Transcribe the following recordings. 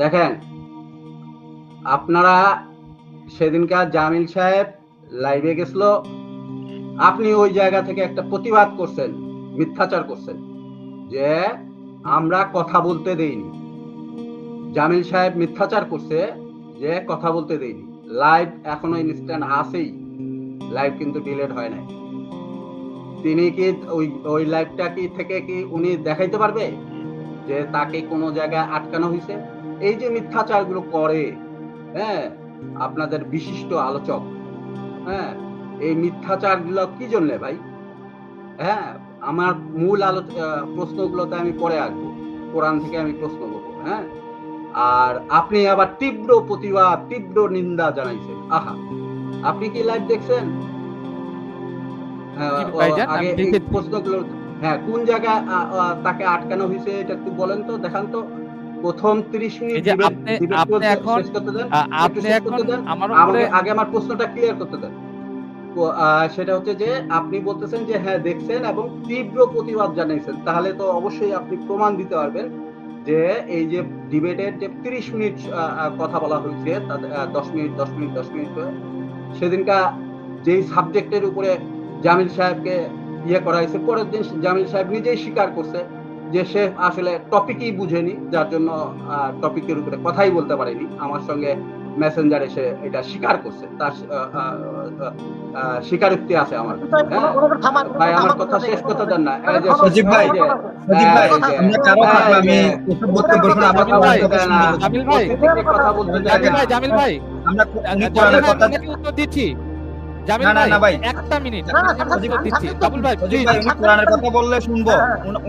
দেখেন, আপনারা সেদিনকার জামিল সাহেব লাইভে গেছিল। আপনি ওই জায়গা থেকে একটা প্রতিবাদ করছেন, মিথ্যাচার করছেন, যে আমরা কথা বলতে দেইনি। জামিল সাহেব মিথ্যাচার করছে যে কথা বলতে দেইনি। লাইভ এখনও ইনস্ট্যান্ট আছেই লাইভ কিন্তু ডিলেট হয় নাই। তিনি কি ওই ওই লাইভটা কি থেকে কি উনি দেখাইতে পারবে যে তাকে কোনো জায়গায় আটকানো হয়েছে এই যে মিথ্যাচারগুলো করে হ্যাঁ আপনাদের বিশিষ্ট আলোচক হ্যাঁ এই মিথ্যাচারগুলো কি জন্য ভাই? হ্যাঁ আমার মূল আলো প্রশ্নগুলোতে আমি পরে আসব কোরআন থেকে আমি প্রশ্ন করব হ্যাঁ? আর আপনি আবার তীব্র প্রতিবাদ তীব্র নিন্দা জানাইছেন আহা আপনি কি লাইভ দেখছেন? হ্যাঁ, আগে প্রশ্নগুলো হ্যাঁ কোন জায়গায় তাকে আটকানো হয়েছে এটা একটু বলেন তো দেখান তো। প্রথম 30 মিনিট আপনি- আপনি এখন- আপনি এখন আমার আগে আমার প্রশ্নটা ক্লিয়ার করতে দেন। সেটা হচ্ছে যে আপনি বলতেছেন যে হ্যাঁ দেখছেন এবং তীব্র প্রতিবাদ জানিয়েছেন তাহলে তো অবশ্যই আপনি প্রমাণ দিতে পারবেন যে এই যে ডিবেটের যে তিরিশ মিনিট কথা বলা হয়েছে দশ মিনিট দশ মিনিট দশ মিনিট সেদিনকা যেই সাবজেক্টের উপরে জামিল সাহেবকে ইয়ে করা হয়েছে পরের দিন জামিল সাহেব নিজেই স্বীকার করছে। যে সে আসলে টপিকই বুঝেনি যার জন্য টপিকের উপরে কথাই বলতে পারেনি। আমার সঙ্গে মেসেঞ্জার এসে এটা স্বীকার করছে। তার স্বীকারোক্তি আছে আমার হ্যাঁ, ভাই আমার কথা শেষ করতে দেন না। এই যে সজীব ভাই, সজীব ভাই, আমরা জামিল কথা। জামিল কথা বলতে দেন জামিল না। ভাই জামিল ভাই আমরা জামিল কথা উত্তর দিচ্ছি। জামিল না, না, না, ভাই। ভাই। একটা মিনিট। না, না, আপনাকে আমি উত্তর দিচ্ছি। জামিল ভাই ভাই উনি কোরআনের কথা বললে শুনব।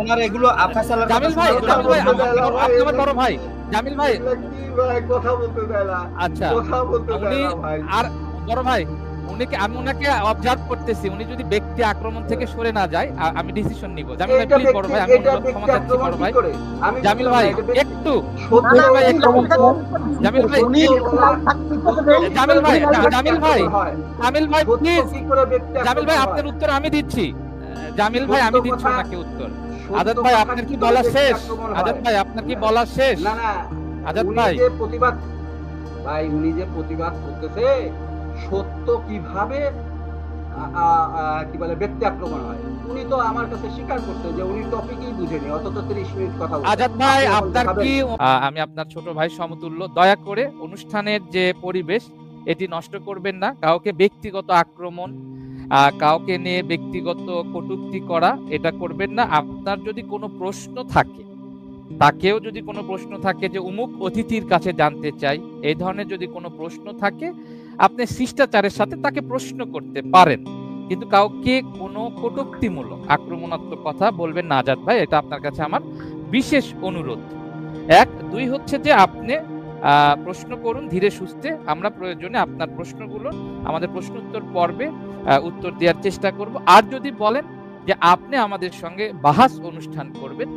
ওনার এগুলো আফাসালার জামিল ভাই জামিল ভাই আপনি দেন না, আপনি আমার বড় ভাই। জামিল ভাই। এগুলা ভাই কথা বলতে দেয় না। আচ্ছা। কথা বলতে দেয় না ভাই। আর বড় ভাই উনিকে আমি ওনাকে অবজার্ভ করতেছি। উনি যদি ব্যক্তি আক্রমণ থেকে সরে না যায় আমি ডিসিশন নিব। জামিল ভাই প্লিজ বড় ভাই আমি ক্ষমা চাচ্ছি বড় ভাই। জামিল ভাই একটু জামিল ভাই, একটু- জামিল ভাই জামিল ভাই, জামিল ভাই, জামিল ভাই প্লিজ জামিল ভাই আপনার উত্তর আমি দিচ্ছি। জামিল ভাই আমি দিচ্ছি ওনাকে উত্তর। আজাদ ভাই আপনার কি বলা শেষ? আজাদ ভাই আপনার কি বলা শেষ? না না। আজাদ ভাই। প্রতিবাদ ভাই উনি যে প্রতিবাদ করতেছে সত্য কীভাবে কি বলে ব্যক্তি আক্রমণ হয়? উনি তো আমার কাছে স্বীকার করছে যে উনি টপিকই বুঝেনি অন্তত 30 মিনিট কথা আজাদ ভাই আপনার কি আমি আপনার ছোট ভাই সমতুল্য দয়া করে অনুষ্ঠানের যে পরিবেশ এটি নষ্ট করবেন না। কাউকে ব্যক্তিগত আক্রমণ কাউকে নিয়ে ব্যক্তিগত কটূক্তি করা এটা করবেন না। আপনার যদি কোনো প্রশ্ন থাকে তাকেও যদি কোনো প্রশ্ন থাকে যে উমুক অতিথির কাছে জানতে চাই এই ধরনের যদি কোনো প্রশ্ন থাকে আপনি শিষ্টাচারের সাথে তাকে প্রশ্ন করতে পারেন। কিন্তু কাউকে কোনো কটুক্তিমূলক, আক্রমণাত্মক কথা বলবেন না, আজাদ ভাই, এটা আপনার কাছে আমার বিশেষ অনুরোধ। এক, দুই হচ্ছে যে আপনি প্রশ্ন করুন ধীরে সুস্থে, আমরা প্রয়োজনে আপনার প্রশ্নগুলো, আমাদের প্রশ্ন উত্তর পর্বে উত্তর দেওয়ার চেষ্টা করব। আর যদি বলেন যে আপনি আমাদের সঙ্গে বাহাস অনুষ্ঠান করবেন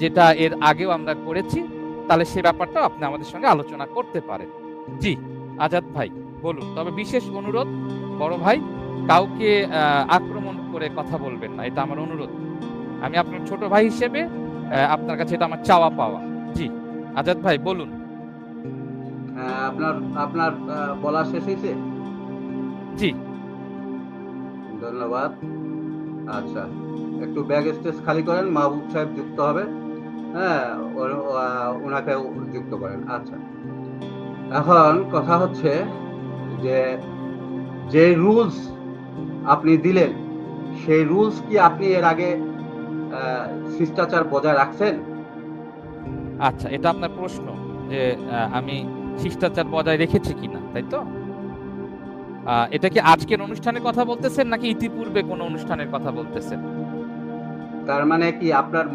যেটা এর আগেও আমরা করেছি, তাহলে সে ব্যাপারটাও আপনি আমাদের সঙ্গে আলোচনা করতে পারেন। জি, আজাদ ভাই। বলুন তবে বিশেষ অনুরোধ বড় ভাই কাউকে আক্রমণ করে কথা বলবেন না এটা আমার অনুরোধ। আমি আপনার ছোট ভাই হিসেবে আপনার কাছে এটা আমার চাওয়া পাওয়া। জি আজাদ ভাই বলুন। আপনার আপনার বলা শেষ হয়েছে? জি। ধন্যবাদ। আচ্ছা একটু ব্যাগ স্টেজ খালি করেন মাহবুব সাহেব যুক্ত হবে। হ্যাঁ ওনাকে যুক্ত করেন আচ্ছা। এখন কথা হচ্ছে যে যে রুলস আপনি দিলেন সেই রুলস কি আপনি এর আগে শিষ্টাচার বজায় রাখছেন? আচ্ছা এটা আপনার প্রশ্ন যে আমি শিষ্টাচার বজায় রেখেছি কিনা তাই তো? এটা কি আজকের অনুষ্ঠানের কথা বলতেছেন নাকি ইতিপূর্বে কোনো অনুষ্ঠানের কথা বলতেছেন? তার মানে কি আপনার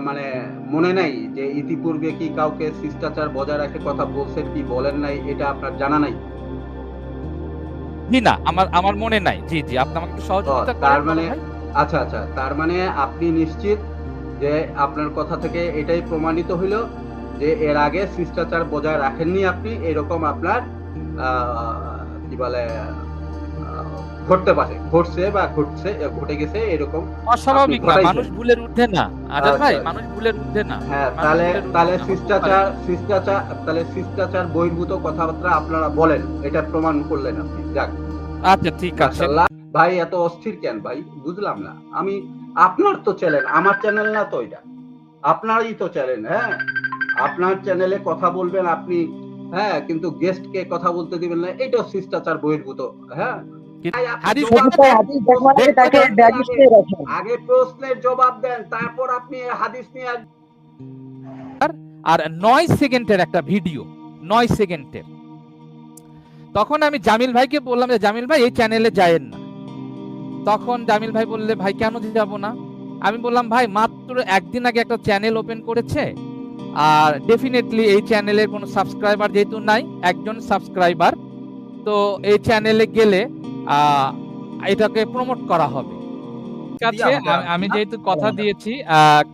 মানে মনে নাই যে ইতিপূর্বে কি কাউকে শিষ্টাচার বজায় রাখে কথা বলছেন কি বলেন নাই এটা আপনার জানা নাই? জি না আমার আমার মনে নাই। জি জি আপনি আমাকে সহযোগিতা তার মানে আচ্ছা আচ্ছা তার মানে আপনি নিশ্চিত যে আপনার কথা থেকে এটাই প্রমাণিত হইল যে এর আগে শিষ্টাচার বজায় রাখেননি আপনি এরকম আপনার আহ, কি বলে ঘটতে পারে ঘটছে বা ঘটছে ঘটে গেছে এরকম অস্বাভাবিক না মানুষ ভুলের ঊর্ধ্বে না। আজাদ আচ্ছা, ভাই আচ্ছা। মানুষ ভুলের ঊর্ধ্বে না। হ্যাঁ তাহলে তাহলে শিষ্টাচার শিষ্টাচার তাহলে শিষ্টাচার বহির্ভূত কথাবার্তা আপনারা বলেন এটা প্রমাণ করলেন আপনি। যাক। আচ্ছা ঠিক আছে। ভাই এত অস্থির কেন ভাই? বুঝলাম না। আমি আপনার তো চ্যানেল আমার চ্যানেল না তো এটা। আপনারই তো চ্যানেল হ্যাঁ? আপনার চ্যানেলে কথা বলবেন আপনি হ্যাঁ? কিন্তু গেস্ট কে কথা বলতে দিবেন না এটা শিষ্টাচার বহির্ভূত হ্যাঁ? হাদিস আগে প্রশ্নের জবাব দেন তারপর আপনি হাদিস নিয়ে আর নয় সেকেন্ডের একটা ভিডিও নয় সেকেন্ডের। তখন আমি জামিল ভাইকে বললাম যে জামিল ভাই এই চ্যানেলে যায়েন না। তখন জামিল ভাই বললে ভাই কেন যাব না? আমি বললাম ভাই মাত্র একদিন আগে একটা চ্যানেল ওপেন করেছে আর ডেফিনেটলি এই চ্যানেলের কোনো সাবস্ক্রাইবার যেহেতু নাই একজন সাবস্ক্রাইবার তো এই চ্যানেলে গেলে এটাকে প্রমোট করা হবে। আছে আমি- যেহেতু কথা দিয়েছি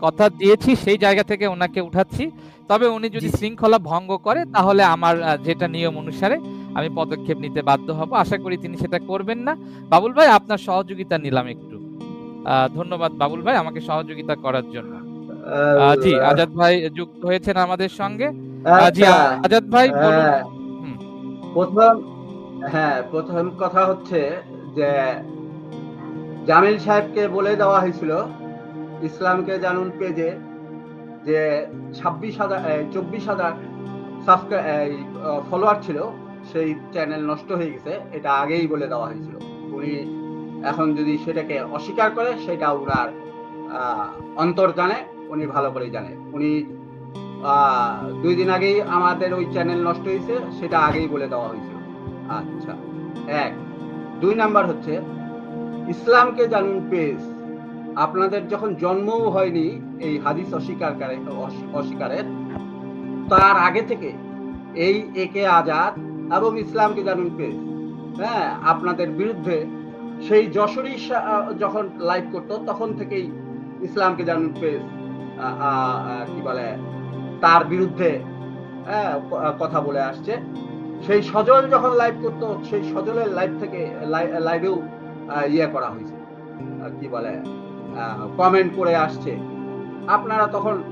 কথা দিয়েছি সেই জায়গা থেকে ওনাকে উঠাচ্ছি। তবে উনি যদি শৃঙ্খলা ভঙ্গ করে তাহলে আমার যেটা নিয়ম অনুসারে আমি পদক্ষেপ নিতে বাধ্য হব। আশা করি তিনি সেটা করবেন না। বাবুল ভাই আপনার সহযোগিতা নিলাম একটু। আহ, ধন্যবাদ বাবুল ভাই আমাকে সহযোগিতা করার জন্য। জি আজাদ ভাই যুক্ত হয়েছেন আমাদের সঙ্গে। জি আচ্ছা, আজাদ ভাই বলুন। হ্যাঁ, প্রথম হ্যাঁ প্রথম কথা হচ্ছে যে জামিল সাহেবকে বলে দেওয়া হয়েছিল ইসলামকে জানুন পেজে যে ছাব্বিশ হাজার চব্বিশ হাজার ফলোয়ার ছিল সেই চ্যানেল নষ্ট হয়ে গেছে এটা আগেই বলে দেওয়া হয়েছিল। উনি এখন যদি সেটাকে অস্বীকার করে সেটা আহ, অন্তর জানে উনি ভালো করেই জানে। উনি দুই দিন আগেই আমাদের ওই চ্যানেল নষ্ট হয়েছে সেটা আগেই বলে দেওয়া হয়েছিল। আচ্ছা এক। দুই নাম্বার হচ্ছে ইসলামকে জানুন পেজ আপনাদের যখন জন্মও হয়নি এই হাদিস অস্বীকারকারে অস্বীকারের তার আগে থেকে এই একে আজাদ এবং ইসলামকে জানুন পেজ হ্যাঁ আপনাদের বিরুদ্ধে সেই যশোরী যখন লাইভ করতো তখন থেকেই ইসলামকে জানুন পেজ কি বলে তার বিরুদ্ধে হ্যাঁ, কথা বলে আসছে। সেই সজল যখন লাইভ করতো, সেই সজলের লাইভ থেকে লাইভেও ইয়ে করা হয়েছে। কি বলে কমেন্ট করে আসছে। আপনারা তখন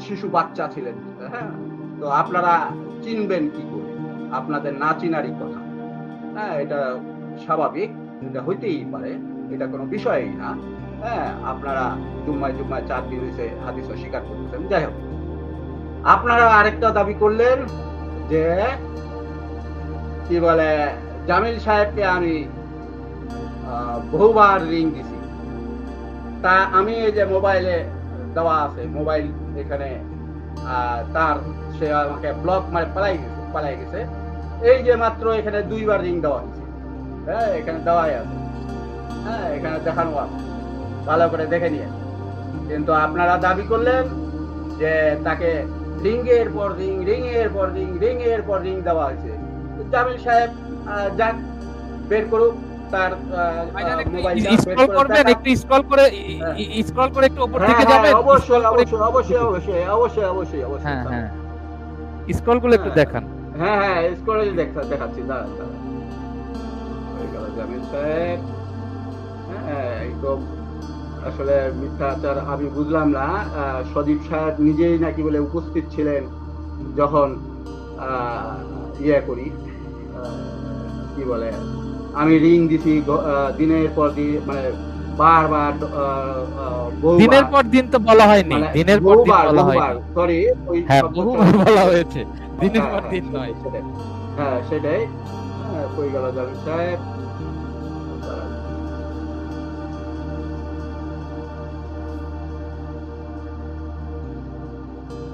শিশু বাচ্চা ছিলেন। হ্যাঁ? তো আপনারা চিনবেন কি করে? আপনাদের না চিনারই কথা। হ্যাঁ এটা স্বাভাবিক। এটা হইতেই পারে। এটা কোনো বিষয়ই না। হ্যাঁ আপনারা জুম্মায় জুম্মায় চার দিন হয়েছে হাদিস অস্বীকার করতেছেন। যাই হোক। আপনারা আরেকটা দাবি করলেন যে, কি বলে, জামিল সাহেবকে আমি বহুবার রিং দিছি। তা আমি এই যে মোবাইলে দেওয়া আছে মোবাইল এখানে তার, সে আমাকে ব্লক মারে, পালাই গেছে পালাই গেছে। এই যে মাত্র এখানে দুইবার রিং দেওয়া হয়েছে। হ্যাঁ এখানে দেওয়াই আছে। হ্যাঁ এখানে দেখানো আছে। ভালো করে দেখে নিয়ে। কিন্তু আপনারা দাবি করলেন যে তাকে রিংয়ের পর রিং রিং এর পর রিং রিং এর পর রিং দেওয়া হয়েছে। জামিল সাহেব যান বের করুক তার স্ক্রল করবেন একটু স্ক্রল করে স্ক্রল করে একটু উপর যাবেন হ্যাঁ, অবশ্যই scroll করে একটু- অবশ্যই অবশ্যই অবশ্যই অবশ্যই অবশ্যই হ্যাঁ অবশ্যই হ্যাঁ। স্ক্রল করে একটু হ্যাঁ। দেখান। হ্যাঁ হ্যাঁ স্ক্রলে দেখা দেখাচ্ছি দাঁড়ান দাঁড়ান। জামিল সাহেব। হ্যাঁ একদম আসলে মিথ্যাচার আমি বুঝলাম না সজীব সাহেব নিজেই নাকি বলে উপস্থিত ছিলেন যখন ইয়ে করি কি বলে আমি রিং দিছি দিনের পর দিন মানে বারবার। দিনের পর দিন তো বলা হয়নি মানে দিনের পর দিন বলা হয়নি। sorry, ওই হ্যাঁ বহুবার বলা হয়েছে। দিনের হ্যাঁ, পর হ্যাঁ, দিন সেটাই, নয় হ্যাঁ সেটাই হ্যাঁ, কই গেল জামিল সাহেব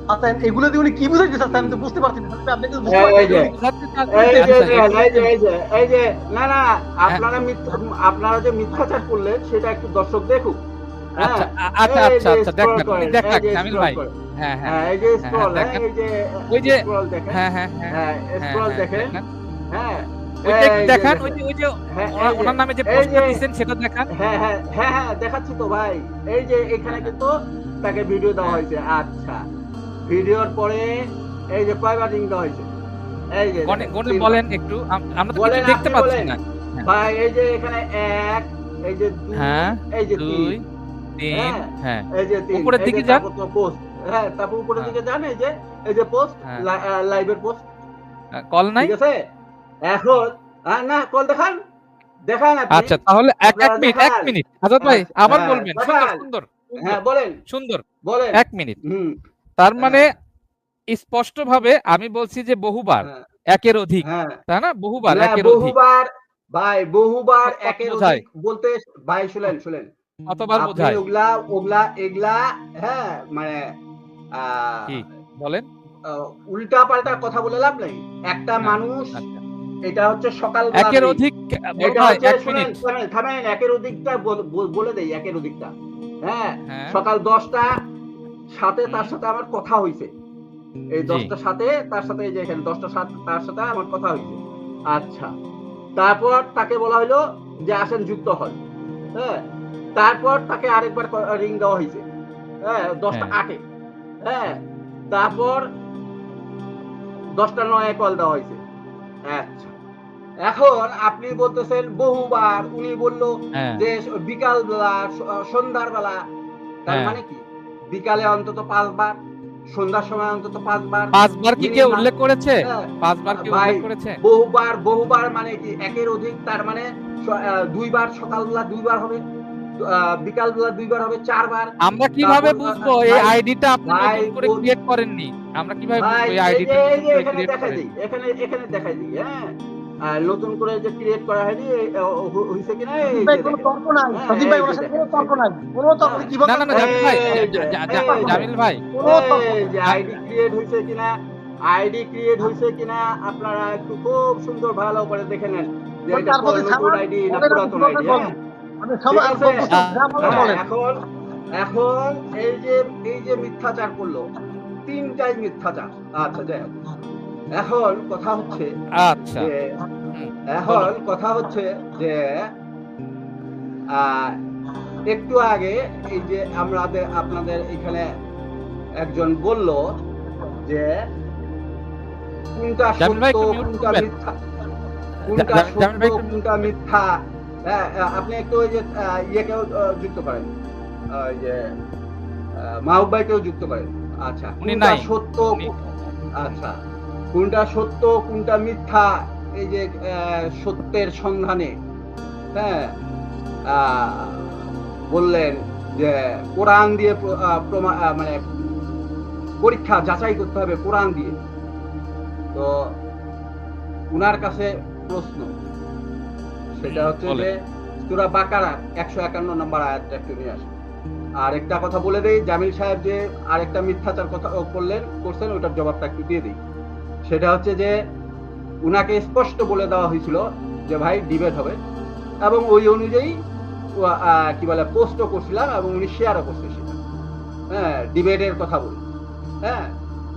আচ্ছা এগুলো দিয়ে উনি কি বুঝাইতে চাচ্ছেন আমি তো বুঝতে পারছি না আপনি বুঝতে এই যে, আচ্ছা, না না আপনারা মিথ্যা আপনারা যে মিথ্যাচার করলেন সেটা একটু দর্শক দেখুক হ্যাঁ, আচ্ছা আচ্ছা আচ্ছা আচ্ছা scroll দেখান করেন, দেখান এই যে জামিল ভাই হ্যাঁ হ্যাঁ হ্যাঁ এই যে স্ক্রল হ্যাঁ এই যে ওই যে- স্ক্রল দেখেন হ্যাঁ হ্যাঁ হ্যাঁ হ্যাঁ হ্যাঁ, স্ক্রল হ্যাঁ, দেখেন হ্যাঁ ওই যে একটু এই যে দেখান ওই যে ওই যে হ্যাঁ, ওনার- এই যে- ওনার নামে যে পোস্টটা দিয়েছেন সেটা দেখান হ্যাঁ হ্যাঁ হ্যাঁ হ্যাঁ দেখাচ্ছি তো ভাই এই যে এখানে কিন্তু তাকে ভিডিও দেওয়া হ্যাঁ। হয়েছে আচ্ছা ভিডিওর পরে এই যে কয়বার রিং দেওয়া হয়েছে? এই যে গনে। বলেন একটু আমরা তো কিছু দেখতে পাচ্ছি না। ভাই এই যে এখানে এক এই যে দুই হ্যাঁ, এই যে দুই তিন। হ্যাঁ। হ্যাঁ। এই যে তিন উপরের দিকে যান। পোস্ট হ্যাঁ তারপর উপরের হ্যাঁ। দিকে যান এই যে এই যে পোস্ট হ্যাঁ। লাইভের পোস্ট কল নাই? ঠিক আছে? এখন না কল দেখান। দেখান আচ্ছা তাহলে এক এক মিনিট এক মিনিট। আজাদ ভাই আবার হ্যাঁ, বলবেন। সুন্দর। সুন্দর। হ্যাঁ বলেন। সুন্দর। বলেন। এক মিনিট। হুম। তার মানে হ্যাঁ। স্পষ্ট ভাবে আমি বলছি যে বহুবার হ্যাঁ, একের অধিক হ্যাঁ। তাই না? বহুবার একের অধিক। বহুবার ভাই বহুবার একের অধিক বলতে ভাই শুনেন শুনেন। কতবার বোঝায়। ওগুলা ওগুলা এগুলা হ্যাঁ মানে কি? বলেন। উল্টা পাল্টা কথা বলে লাভ নেই। একটা মানুষ আচ্ছা। এটা হচ্ছে সকাল একের অধিক থামেন একের অধিকটা বল- দেই একের অধিকটা। হ্যাঁ। সকাল দশটা সাথে তার সাথে আমার কথা হয়েছে এই। দশটা সাথে তার সাথে এই যে এখানে দশটা সাত তার সাথে আমার কথা হয়েছে আচ্ছা। তারপর তাকে বলা হলো যে আসেন যুক্ত হয় হ্যাঁ? তারপর তাকে আরেকবার রিং দেওয়া হয়েছে হ্যাঁ? দশটা হ্যাঁ। আটে। হ্যাঁ? তারপর দশটা নয় কল দেওয়া হয়েছে আচ্ছা। এখন আপনি বলতেছেন বহুবার উনি বলল হ্যাঁ। যে বিকাল বেলা সন্ধ্যার বেলা তার হ্যাঁ। মানে কি? বিকালে অন্তত পাঁচবার সন্ধ্যার সময় অন্তত পাঁচবার। পাঁচবার কি কেউ উল্লেখ করেছে? হ্যাঁ, পাঁচবার কি উল্লেখ করেছে? বহুবার বহুবার মানে কি একের অধিক তার মানে দুইবার সকালবেলা দুইবার হবে বিকাল বেলা দুইবার হবে চারবার। আমরা কীভাবে বুঝব? এই আইডিটা আপনি নতুন করে ক্রিয়েট করেননি। আমরা কীভাবে বুঝব এই আইডিটা এখানে দেখাই দিই এখানে এখানে দেখাই দিই হ্যাঁ। নতুন করে যে ক্রিয়েট করা হয়নি হইছে কিনা এই ভাই কোনো তর্ক নাই। হ্যাঁ, সন্দীপ ভাই ওনার সাথে কোনো তর্ক নাই। কোনো তর্ক হ্যাঁ। কীভাবে না না না জামিল ভাই। জামিল ভাই। কোনো তর্ক যে আইডি ক্রিয়েট হয়েছে কিনা আইডি ক্রিয়েট হয়েছে কিনা আপনারা একটু খুব সুন্দর ভালো করে দেখে নেন। যে এটা তার মধ্যে নতুন আইডি না পুরাতন আইডি আমি সবাই ঠিক আছে। যা বলেন হ্যাঁ, এখন এখন এই যে এই যে মিথ্যাচার করল তিনটাই মিথ্যাচার। আচ্ছা যাই হোক। এখন কথা হচ্ছে আচ্ছা। এখন কথা হচ্ছে যে একটু আগে এই যে আমাদের আপনাদের এখানে একজন বলল যে কোনটা সত্য কোনটা মিথ্যা? কোনটা জামিল- জামিল সত্য কোনটা মিথ্যা? হ্যাঁ আপনি একটু ওই যে ইয়েকেও যুক্ত করেন। ওই যে আহ, মাহবুব ভাইকেও যুক্ত করেন। আচ্ছা কোনটা সত্য আচ্ছা। কোনটা সত্য কোনটা মিথ্যা এই যে সত্যের সন্ধানে হ্যাঁ বললেন যে কোরআন দিয়ে মানে পরীক্ষা যাচাই করতে হবে কোরআন দিয়ে। তো উনার কাছে প্রশ্ন সেটা হচ্ছে। যে সুরা বাকারা একশো একান্ন নম্বর আয়াতটা একটু নিয়ে আসেন। আর একটা কথা বলে দেই জামিল সাহেব যে আরেকটা মিথ্যাচার কথা করলেন করছেন ওটার জবাবটা একটু দিয়ে দিই। সেটা হচ্ছে যে উনাকে স্পষ্ট বলে দেওয়া হয়েছিল যে ভাই ডিবেট হবে। এবং ওই অনুযায়ী ও, কি বলে পোস্টও করছিলাম এবং উনি শেয়ারও করছে সেটা। হ্যাঁ ডিবেটের কথা বলি। হ্যাঁ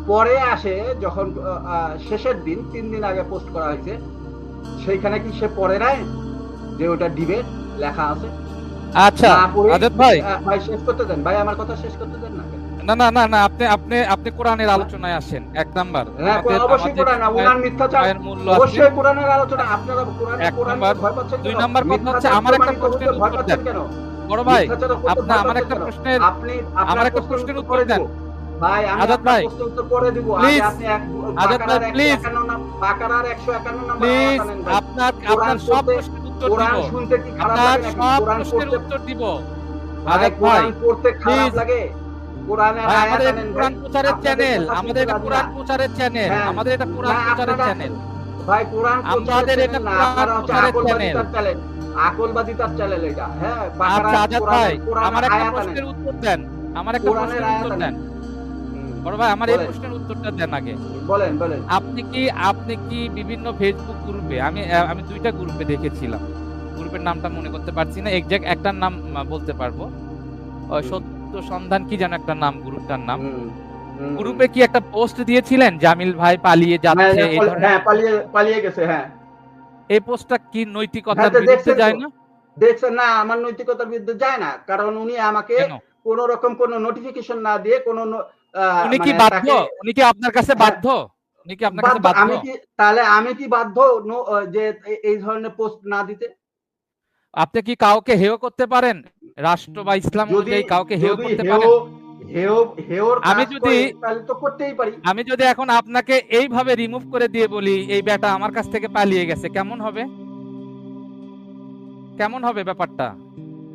পরে আসে যখন শেষের দিন তিন দিন আগে পোস্ট করা হয়েছে সেইখানে কি সে পড়ে নাই? যে ওটা ডিবেট লেখা আছে? আচ্ছা আজাদ ভাই। ভাই শেষ করতে দেন। ভাই আমার কথা শেষ করতে দেন না না না না আপনি আপনি আপনি কোরআনের আলোচনায় আসেন এক নাম্বার। হ্যাঁ অবশ্যই কোরআন উনার মিথ্যাচার। অবশ্যই কোরআনের আলোচনা আপনারা কোরআন কোরআন ভয় পাচ্ছেন দুই নাম্বার কথা হচ্ছে আমার একটা প্রশ্নের উত্তর দেন। বড় ভাই আপনি আমার একটা প্রশ্নের আপনি আমার একটা প্রশ্নের উত্তর দেন। ভাই আমি আজাদ ভাই, উত্তর পরে দিব। আপনি এক আজাদ ভাই, নাম- বাকারার একশো একান্ন নাম্বার প্লিজ। আপনার আপনার সব প্রশ্নের উত্তর কোরআন দিব শুনতে কি খারাপ লাগে নাকি? কোরআন প্রশ্নের পড়তে উত্তর দিব। আজাদ ভাই পড়তে খারাপ লাগে? কোরআনের আয়াত আমাদের এটা আনেন ভাই। কোরআন প্রচারের চ্যানেল আমাদের এটা কোরআন প্রচারের চ্যানেল হ্যাঁ। আমাদের এটা কোরআন প্রচারের চ্যানেল ভাই কোরআন আমাদের এটা কোরআন প্রচারের চ্যানেল। আকলবাজি তার চ্যানেল এটা। হ্যাঁ আচ্ছা আজাদ ভাই আমার একটা প্রশ্নের উত্তর দেন। আমার একটা প্রশ্নের উত্তর দেন। বড় ভাই আমার এই প্রশ্নের উত্তরটা দেন আগে। বলেন বলেন। আপনি কি আপনি কি বিভিন্ন ফেসবুক গ্রুপে আমি আমি দুইটা গ্রুপে দেখেছিলাম। গ্রুপের নামটা মনে করতে পারছি না এক্সাক্ট একটার নাম বলতে পারব। ওই সত্য সন্ধান কি যেন একটা নাম গ্রুপটার নাম? গ্রুপে কি একটা পোস্ট দিয়েছিলেন? জামিল ভাই পালিয়ে হ্যাঁ, যাচ্ছে এই হ্যাঁ, ধরনের? হ্যাঁ পালিয়ে পালিয়ে গেছে হ্যাঁ। এই পোস্টটা কি নৈতিকতার হ্যাঁ, বিরুদ্ধে যায় না? দেখছেন না আমার নৈতিকতার বিরুদ্ধে যায় না। কারণ উনি আমাকে কেন? রকম কোন নোটিফিকেশন না দিয়ে কোন উনি কি মানে বাধ্য? উনি কি আপনার কাছে। বাধ্য? উনি কি আপনার কাছে বাধ্য? আমি কি তাহলে আমি কি বাধ্য? যে এই ধরনের পোস্ট না দিতে? আপনি কি কাউকে হেয় করতে পারেন? রাষ্ট্র বা ইসলাম অনুযায়ী কাউকে হেয় করতে পারেন? আমি যদি- আমি যদি এখন আপনাকে এইভাবে রিমুভ করে দিয়ে বলি এই বেটা আমার কাছ থেকে পালিয়ে গেছে কেমন হবে? কেমন হবে ব্যাপারটা?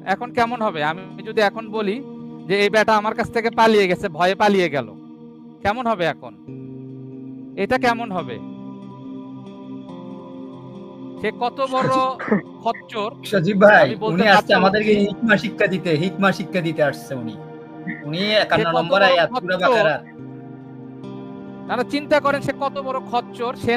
এখন কেমন হবে? আমি যদি এখন বলি যে এই বেটা আমার কাছ থেকে পালিয়ে গেছে ভয়ে পালিয়ে গেল কেমন হবে এখন? এটা কেমন হবে? সে কত বড় খচ্চর সজীব ভাই উনি আসছে আমাদেরকে। হিকমা শিক্ষা দিতে হিকমা শিক্ষা দিতে আসছে উনি উনি একান্ন কত নম্বর বড় আয়াত। সূরা বাকারার তারা চিন্তা করেন সে কত বড় খচ্চর সে